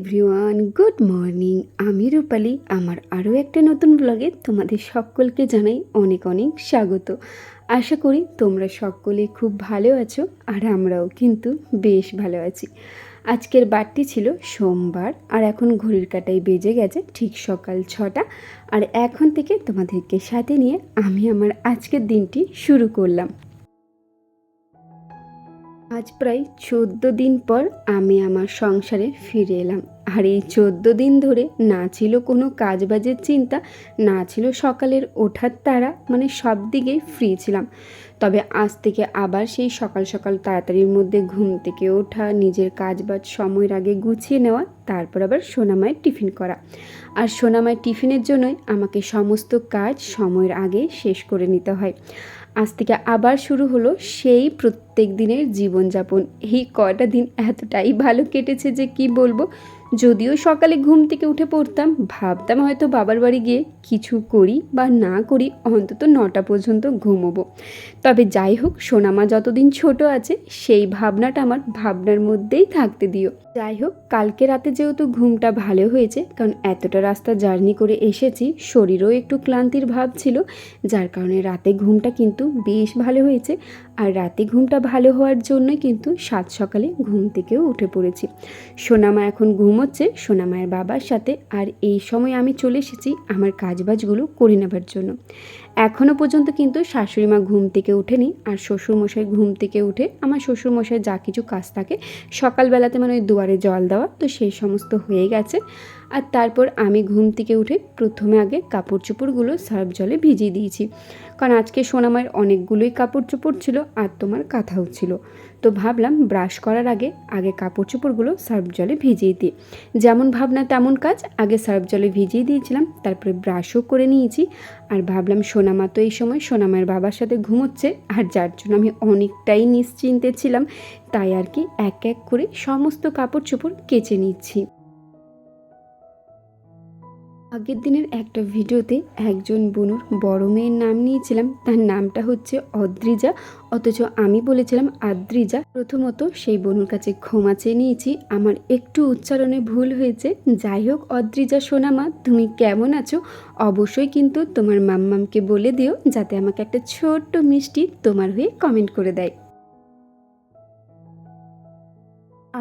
Everyone, good morning. আমি রূপালী। আমার আরও একটা নতুন ব্লগে তোমাদের সকলকে জানাই অনেক অনেক স্বাগত। আশা করি তোমরা সকলে খুব ভালো আছো আর আমরাও কিন্তু বেশ ভালো আছি। আজকের বারটি ছিল সোমবার আর এখন ঘড়ির কাটায় বেজে গেছে ঠিক সকাল ছটা। আর এখন থেকে তোমাদেরকে সাথে নিয়ে আমি আমার আজকের দিনটি শুরু করলাম। আজ প্রায় চোদ্দ দিন পর আমি আমার সংসারে ফিরে এলাম। আর এই চোদ্দ দিন ধরে না ছিল কোনো কাজবাজের চিন্তা, না ছিল সকালের ওঠার তারা মানে সব দিকেই ফ্রি ছিলাম। তবে আজ থেকে আবার সেই সকাল সকাল তাড়াতাড়ির মধ্যে ঘুম থেকে ওঠা, নিজের কাজবাজ সময়ের আগে গুছিয়ে নেওয়া, তারপর আবার সোনামায়ের টিফিন করা। আর সোনামায়ের টিফিনের জন্যই আমাকে সমস্ত কাজ সময়ের আগে শেষ করে নিতে হয়। আজ থেকে আবার শুরু হলো সেই প্রত্যেক দিনের জীবনযাপন। এই কয়টা দিন এতটাই ভালো কেটেছে যে কি বলব? যদিও সকালে ঘুম থেকে উঠে পড়তাম, ভাবতাম হয়তো বাবার বাড়ি গিয়ে কিছু করি বা না করি, অন্তত নটা পর্যন্ত ঘুমোবো। তবে যাই হোক, সোনামা যতদিন ছোট আছে, সেই ভাবনাটা আমার ভাবনার মধ্যেই থাকতে দিও। যাই হোক, কালকে রাতে যেহেতু ঘুমটা ভালো হয়েছে, কারণ এতটা রাস্তা জার্নি করে এসেছি, শরীরও একটু ক্লান্তির ভাব ছিল, যার কারণে রাতে ঘুমটা কিন্তু বেশ ভালো হয়েছে। আর রাতে ঘুমটা ভালো হওয়ার জন্যই কিন্তু সাত সকালে ঘুম থেকেও উঠে পড়েছি। সোনামা এখন ঘুমোচ্ছে, সোনামায়ের বাবার সাথে, আর এই সময় আমি চলে এসেছি আমার কাজবাজগুলো করে নেবার জন্য। এখনও পর্যন্ত কিন্তু শাশুড়ি মা ঘুম থেকে উঠেনি আর শ্বশুরমশাই ঘুম থেকে উঠে আমার শ্বশুরমশাই যা কিছু কাজ থাকে সকালবেলাতে মানে ওই দুয়ারে জল দেওয়া তো সেই সমস্ত হয়ে গেছে। আর তারপর আমি ঘুম থেকে উঠে প্রথমে আগে কাপড় চোপড়গুলো সার্ফ জলে ভিজিয়ে দিয়েছি। কারণ আজকে সোনামায়ের অনেকগুলোই কাপড় চোপড় ছিল আর তোমার কাঁথাও ছিল। তো ভাবলাম ব্রাশ করার আগে আগে কাপড় চোপড়গুলো সার্ফ জলে ভিজিয়ে দিই। যেমন ভাবনা তেমন কাজ, আগে সার্ফ জলে ভিজিয়ে দিয়েছিলাম, তারপরে ব্রাশও করে নিয়েছি। আর ভাবলাম সোনামা তো এই সময় সোনামায়ের বাবার সাথে ঘুমোচ্ছে, আর যার জন্য আমি অনেকটাই নিশ্চিন্তে ছিলাম, তাই আর কি এক এক করে সমস্ত কাপড় চোপড় কেচে নিচ্ছি। আগের দিনের একটা ভিডিওতে একজন বনুর বড় মেয়ের নাম নিয়েছিলাম। তার নামটা হচ্ছে অদ্রিজা, অথচ আমি বলেছিলাম আদ্রিজা। প্রথমত সেই বনুর কাছে ক্ষমা চেয়ে নিয়েছি। আমার একটু উচ্চারণে ভুল হয়েছে। যাই হোক, অদ্রিজা সোনামা, তুমি কেমন আছো? অবশ্যই কিন্তু তোমার মাম্মামকে বলে দিও, যাতে আমাকে একটা ছোট্ট মিষ্টি তোমার হয়ে কমেন্ট করে দেয়।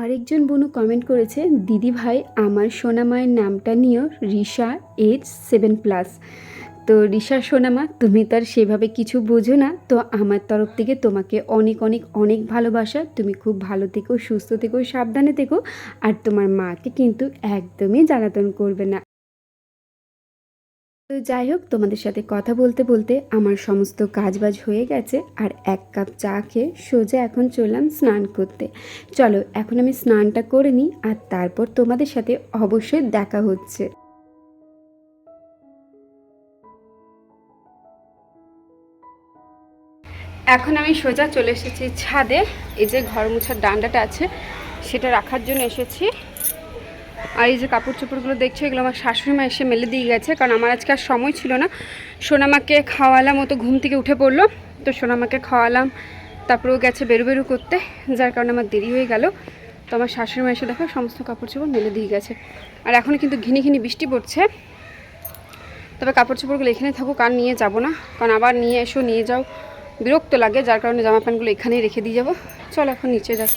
আরেকজন বনু কমেন্ট করেছে, দিদি ভাই, আমার সোনামায়ের নামটা নিও, রিশা এইচ সেভেন প্লাস তো রিশা সোনামা তুমি তার সেভাবে কিছু বোঝো না। তো আমার তরফ থেকে তোমাকে অনেক অনেক অনেক ভালোবাসা। তুমি খুব ভালো থেকো, সুস্থ থেকো, সাবধানে থেকো। আর তোমার মাকে কিন্তু একদমই জ্বালাতন করবে না। তো যাই হোক, তোমাদের সাথে কথা বলতে বলতে আমার সমস্ত কাজবাজ হয়ে গেছে আর এক কাপ চা খেয়ে সোজা এখন চললাম স্নান করতে। চলো, এখন আমি স্নানটা করে নিই আর তারপর তোমাদের সাথে অবশ্যই দেখা হচ্ছে। এখন আমি সোজা চলে এসেছি ছাদে। এই যে ঘর মোছার ডান্ডাটা আছে, সেটা রাখার জন্য এসেছি। আর এই যে কাপড় চোপড়গুলো দেখছ, এগুলো আমার শাশুড়ি মা এসে মেলে দিয়ে গেছে, কারণ আমার আজকে আর সময় ছিল না। সোনামাকে খাওয়ালাম, ও তো ঘুম থেকে উঠে পড়ল, তো সোনামাকে খাওয়ালাম। তারপরেও গেছে বেরু বেরু করতে, যার কারণে আমার দেরি হয়ে গেল। তো আমার শাশুড়ি মা এসে দেখো, সমস্ত কাপড় চোপড় মেলে দিয়ে গেছে। আর এখন কিন্তু ঘিনি ঘিনি বৃষ্টি পড়ছে। তবে কাপড় চোপড়গুলো এখানে থাকুক, আর নিয়ে যাব না। কারণ আবার নিয়ে এসো, নিয়ে যাও। বিরক্ত লাগে, যার কারণে জামা প্যান্টগুলো এখানেই রেখে দিয়ে যাব। চলো এখন নিচে যাই।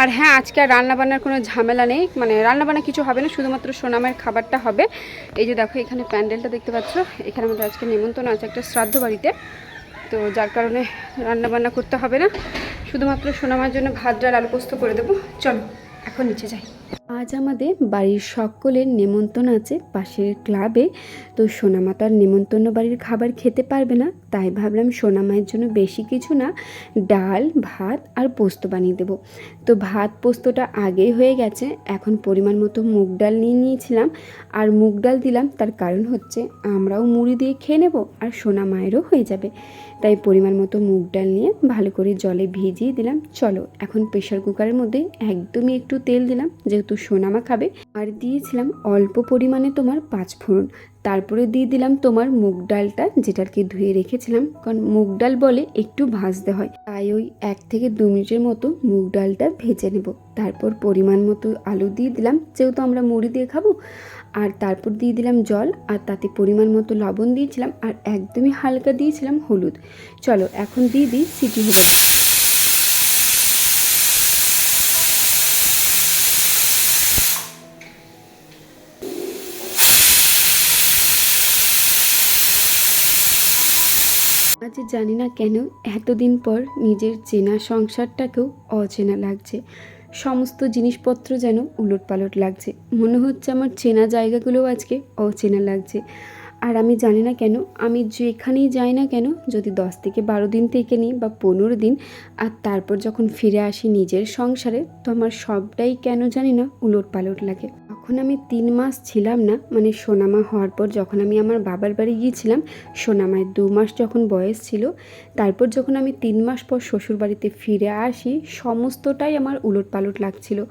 আর হ্যাঁ আজকে আর রান্নাবান্নার কোনো ঝামেলা নেই। মানে রান্নাবান্না কিছু হবে না, শুধুমাত্র সোনামের খাবারটা হবে। এই যে দেখো, এখানে প্যান্ডেলটা দেখতে পাচ্ছ। এখানে আমাদের আজকে নিমন্ত্রণ আছে একটা শ্রাদ্ধ বাড়িতে। তো যার কারণে রান্নাবান্না করতে হবে না। শুধুমাত্র সোনামার জন্য ভাত, ডাল, আলু পোস্ত করে দেবো। চলো, এখন নিচে যাই। আজ আমাদের বাড়ির সকলের নেমন্তন্ন আছে পাশের ক্লাবে। তো সোনামা তো আর নেমন্তন্ন বাড়ির খাবার খেতে পারবে না। তাই ভাবলাম সোনামায়ের জন্য বেশি কিছু না, ডাল, ভাত আর পোস্ত বানিয়ে দেবো। তো ভাত পোস্তটা আগেই হয়ে গেছে, এখন পরিমাণ মতো মুগ ডাল নিয়ে নিয়েছিলাম। আর মুগ ডাল দিলাম, তার কারণ হচ্ছে আমরাও মুড়ি দিয়ে খেয়ে নেব আর সোনা মায়েরও হয়ে যাবে। তাই পরিমাণ মতো মুগ ডাল নিয়ে ভালো করে জলে ভিজিয়ে দিলাম। চলো, এখন প্রেশার কুকারের মধ্যে একদমই একটু তেল দিলাম, যেহেতু সোনামা খাবে। আর দিয়েছিলাম অল্প পরিমাণে তোমার পাঁচ ফোড়ন। তারপরে দিয়ে দিলাম তোমার মুগ ডালটা, যেটাকে ধুয়ে রেখেছিলাম। কারণ মুগ ডাল বলে একটু ভাজতে হয়। তাই ওই এক থেকে দু মিনিটের মতো মুগ ডালটা ভেজে নেব। তারপর পরিমাণ মতো আলু দিয়ে দিলাম। যেহেতু আমরা মুড়ি দিয়ে খাব, আর তারপর দিয়ে দিলাম জল, আর তাতে পরিমাণ মতো লবণ দিয়েছিলাম, আর একদমই হালকা দিয়েছিলাম হলুদ। চলো, এখন দিয়ে দিই সিটি হলুদ আজ জানি না কেন এতদিন পর নিজের চেনা সংসারটাকেও অচেনা লাগছে। সমস্ত জিনিসপত্র যেন উলট পালট লাগছে। মনে হচ্ছে আমার চেনা জায়গাগুলোও আজকে অচেনা লাগছে। আর আমি জানি না কেন, আমি যেখানেই যাই না কেন, যদি দশ থেকে বারো দিন থেকে নিই বা পনেরো দিন, আর তারপর যখন ফিরে আসি নিজের সংসারে, তো আমার সবটাই কেন জানি না উলট পালট লাগে। তখন আমি তিন মাস ছিলাম না মানে সোনামা হওয়ার পর যখন আমি আমার বাবার বাড়ি গিয়েছিলাম, সোনামায়ের দু মাস যখন বয়স ছিল, তারপর যখন আমি তিন মাস পর শ্বশুর বাড়িতে ফিরে আসি, সমস্তটাই আমার উলট পালট লাগছিল।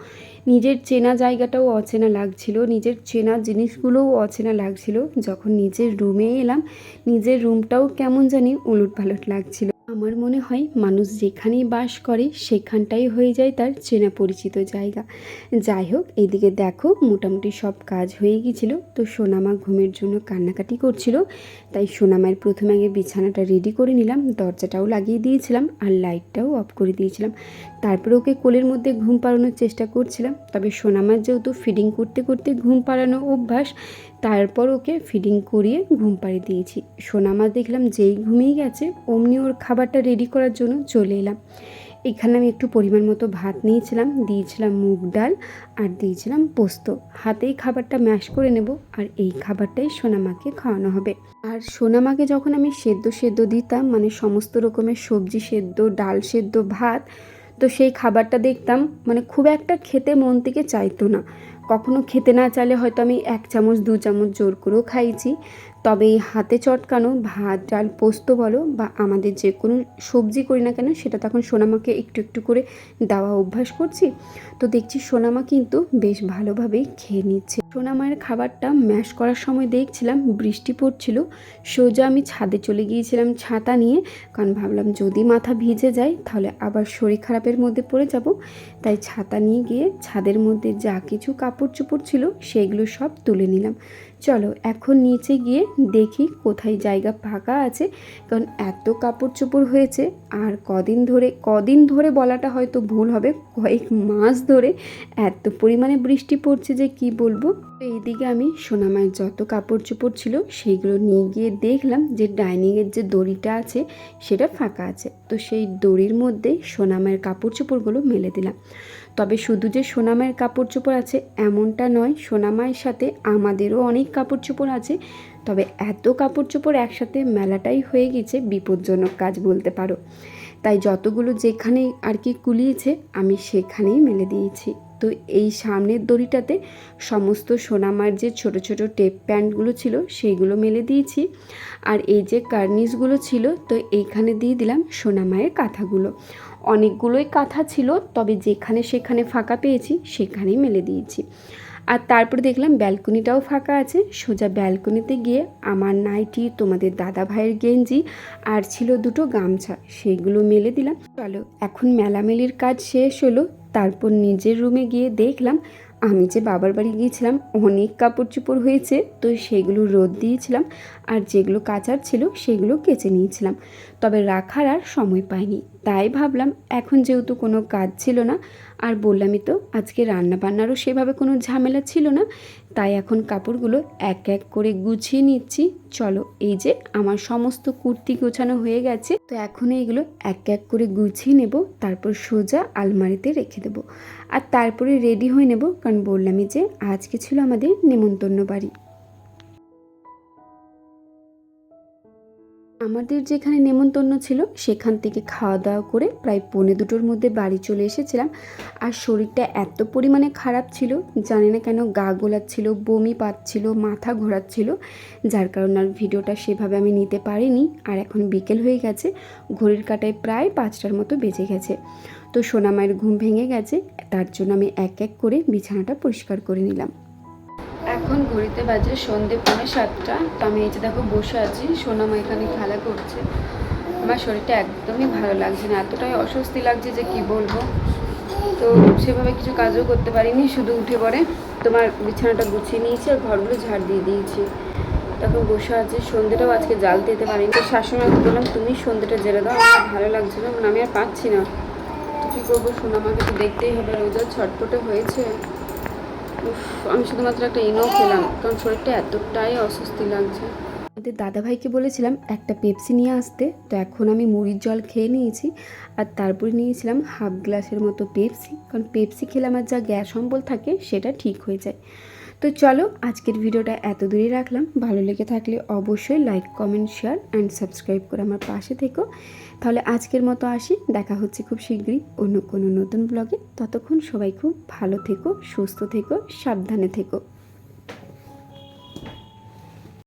নিজের চেনা জায়গাটাও অচেনা লাগছিল, নিজের চেনা জিনিসগুলোও অচেনা লাগছিল। যখন নিজের রুমে এলাম, নিজের রুমটাও কেমন জানি উলট পালট লাগছিল। আমার মনে হয় মানুষ যেখানেই বাস করে, সেখানটাই হয়ে যায় তার চেনা পরিচিত জায়গা। যাই হোক এইদিকে দেখো, মোটামুটি সব কাজ হয়ে গিয়েছিল। তো সোনামা ঘুমের জন্য কান্নাকাটি করছিল। তাই সোনামায়ের প্রথমে আগে বিছানাটা রেডি করে নিলাম, দরজাটাও লাগিয়ে দিয়েছিলাম আর লাইটটাও অফ করে দিয়েছিলাম। তারপরে ওকে কোলের মধ্যে ঘুম পাড়ানোর চেষ্টা করছিলাম। তবে সোনামার যেহেতু ফিডিং করতে করতে ঘুম পাড়ানো অভ্যাস তারপর ওকে ফিডিং করিয়ে ঘুম পাড়িয়ে দিয়েছি। সোনামা দেখলাম যেই ঘুমিয়ে গেছে, অমনি ওর খাবারটা রেডি করার জন্য চলে এলাম। এখানে আমি একটু পরিমাণ মতো ভাত নিয়েছিলাম, দিয়েছিলাম মুগ ডাল আর দিয়েছিলাম পোস্ত। হাতেই খাবারটা ম্যাশ করে নেব আর এই খাবারটাই সোনামাকে খাওয়ানো হবে। আর সোনামাকে যখন আমি সেদ্ধ সেদ্ধ দিতাম মানে সমস্ত রকমের সবজি সেদ্ধ, ডাল সেদ্ধ, ভাত, তো সেই খাবারটা দেখতাম মানে খুব একটা খেতে মন থেকে চাইতো না। কখনো খেতে না চাইলে হয়তো আমি এক চামচ দু চামচ জোর করেও খাইছি তবে এই হাতে চটকানো ভাত, ডাল, পোস্ত বলো বা আমাদের যে কোনো সবজি করি না কেন, সেটা তখন সোনামাকে একটু একটু করে দেওয়া অভ্যাস করছি। তো দেখছি সোনামা কিন্তু বেশ ভালোভাবেই খেয়ে নিচ্ছে। সোনামায়ের খাবারটা ম্যাশ করার সময় দেখছিলাম বৃষ্টি পড়ছিল। সোজা আমি ছাদে চলে গিয়েছিলাম ছাতা নিয়ে, কারণ ভাবলাম যদি মাথা ভিজে যায় তাহলে আবার শরীর খারাপের মধ্যে পড়ে যাব। তাই ছাতা নিয়ে গিয়ে ছাদের মধ্যে যা কিছু কাপড় চোপড় ছিল সেগুলো সব তুলে নিলাম। চলো এখন নিচে গিয়ে দেখি কোথায় জায়গা ফাঁকা আছে, কারণ এত কাপড় চোপড় হয়েছে। আর কদিন ধরে কদিন ধরে বলাটা হয়তো ভুল হবে, কয়েক মাস ধরে এত পরিমাণে বৃষ্টি পড়ছে যে কি বলব। এইদিকে আমি সোনামায়ের যত কাপড় চোপড় ছিল সেইগুলো নিয়ে গিয়ে দেখলাম যে ডাইনিংয়ের যে দড়িটা আছে সেটা ফাঁকা আছে। তো সেই দড়ির মধ্যে সোনামায়ের কাপড় চোপড়গুলো মেলে দিলাম। তবে শুধু যে সোনামায়ের কাপড় চোপড় আছে এমনটা নয়, সোনামায়ের সাথে আমাদেরও অনেক কাপড় চোপড় আছে। তবে এত কাপড় চোপড় একসাথে মেলাটাই হয়ে গেছে বিপজ্জনক কাজ বলতে পারো। তাই যতগুলো যেখানে আর কি কুলিয়েছে, আমি সেখানেই মেলে দিয়েছি। তো এই সামনের দড়িটাতে সমস্ত সোনামার যে ছোট ছোট টেপ প্যান্টগুলো ছিল সেইগুলো মেলে দিয়েছি। আর এই যে কার্নিসগুলো ছিল, তো এইখানে দিয়ে দিলাম সোনামায়ের কাঁথাগুলো। অনেকগুলোই কাঁথা ছিল, তবে যেখানে সেখানে ফাঁকা পেয়েছি, সেখানেই মেলে দিয়েছি। আর তারপরে দেখলাম ব্যালকনিটাও ফাঁকা আছে, সোজা ব্যালকনিতে গিয়ে আমার নাইটি, তোমাদের দাদা ভাইয়ের গেঞ্জি আর ছিল দুটো গামছা, সেইগুলো মেলে দিলাম। চলো, এখন মেলামেলির কাজ শেষ হলো। তারপর নিজের রুমে গিয়ে দেখলাম আমি যে বাবার বাড়ি গিয়েছিলাম অনেক কাপড় চোপড় হয়েছে, তো সেগুলো রোদ দিয়েছিলাম আর যেগুলো কাচার ছিল সেগুলো কেচে নিয়েছিলাম। তবে রাখার আর সময় পাইনি। তাই ভাবলাম এখন যেহেতু কোনো কাজ ছিল না, আর বললামই তো আজকে রান্না বান্নারও সেভাবে কোনো ঝামেলা ছিল না তাই এখন কাপড়গুলো এক এক করে গুছিয়ে নিচ্ছি। চলো, এই যে আমার সমস্ত কুর্তি গোছানো হয়ে গেছে। তো এখন এইগুলো এক এক করে গুছিয়ে নেব, তারপর সোজা আলমারিতে রেখে দেবো। আর তারপরে রেডি হয়ে নেব, কারণ বললামই যে আজকে ছিল আমাদের নেমন্তন্ন বাড়ি। আমাদের যেখানে নেমন্তন্ন ছিল, সেখান থেকে খাওয়া দাওয়া করে প্রায় পৌনে দুটোর মধ্যে বাড়ি চলে এসেছিলাম। আর শরীরটা এত পরিমাণে খারাপ ছিল, জানি না কেন গা গোলাচ্ছিল, বমি পাচ্ছিল, মাথা ঘোরাচ্ছিল, যার কারণে আর ভিডিওটা সেভাবে আমি নিতে পারিনি। আর এখন বিকেল হয়ে গেছে, ঘড়ির কাটায় প্রায় পাঁচটার মতো বেজে গেছে। তো সোনামায়ের ঘুম ভেঙে গেছে, তার জন্য আমি এক এক করে বিছানাটা পরিষ্কার করে নিলাম। এখন ঘড়িতে বাজে সন্ধে পৌনে সাতটা। তো আমি এই যে দেখো বসে আছি, সোনামা এখানে খেলা করছে। আমার শরীরটা একদমই ভালো লাগছে না, এতটাই অস্বস্তি লাগছে যে কি বলব। তো সেভাবে কিছু কাজও করতে পারিনি, শুধু উঠে পড়ে তোমার বিছানাটা গুছিয়ে নিয়েছি আর ঘরগুলো ঝাড় দিয়ে দিয়েছি। তখন বসে আছি সন্ধ্যেটাও আজকে জাল দিতে পারিনি। তো শাশুড়িমাকে বললাম, তুমি সন্ধ্যেটা জেলে দাও, আমার ভালো লাগছে না। মানে আমি আর পাচ্ছি না। তো কী করব, সোনামাকে তো দেখতেই হবে, রোজা ছটপটে হয়েছে। আমি শুধুমাত্র একটা ইনো খেলাম, কারণ শরীরটা এতটাই অস্বস্তি লাগছে। আমাদের দাদাভাইকে বলেছিলাম, একটা পেপসি নিয়ে আসতে। তো এখন আমি মুড়ির জল খেয়ে নিয়েছি, আর তারপরে নিয়েছিলাম হাফ গ্লাসের মতো পেপসি, কারণ পেপসি খেলে আমার যা গ্যাস অম্বল থাকে, সেটা ঠিক হয়ে যায়। তো চলো, আজকের ভিডিওটা এত দূরেই রাখলাম। ভালো লেগে থাকলে অবশ্যই like, comment, share and subscribe করে আমার পাশে থেকো। তাহলে আজকের মতো আসি। দেখা হচ্ছে খুব শীঘ্রই অন্য কোনো নতুন ব্লগে ততক্ষণ সবাই খুব ভালো থেকো, সুস্থ থেকো, সাবধানে থেকো।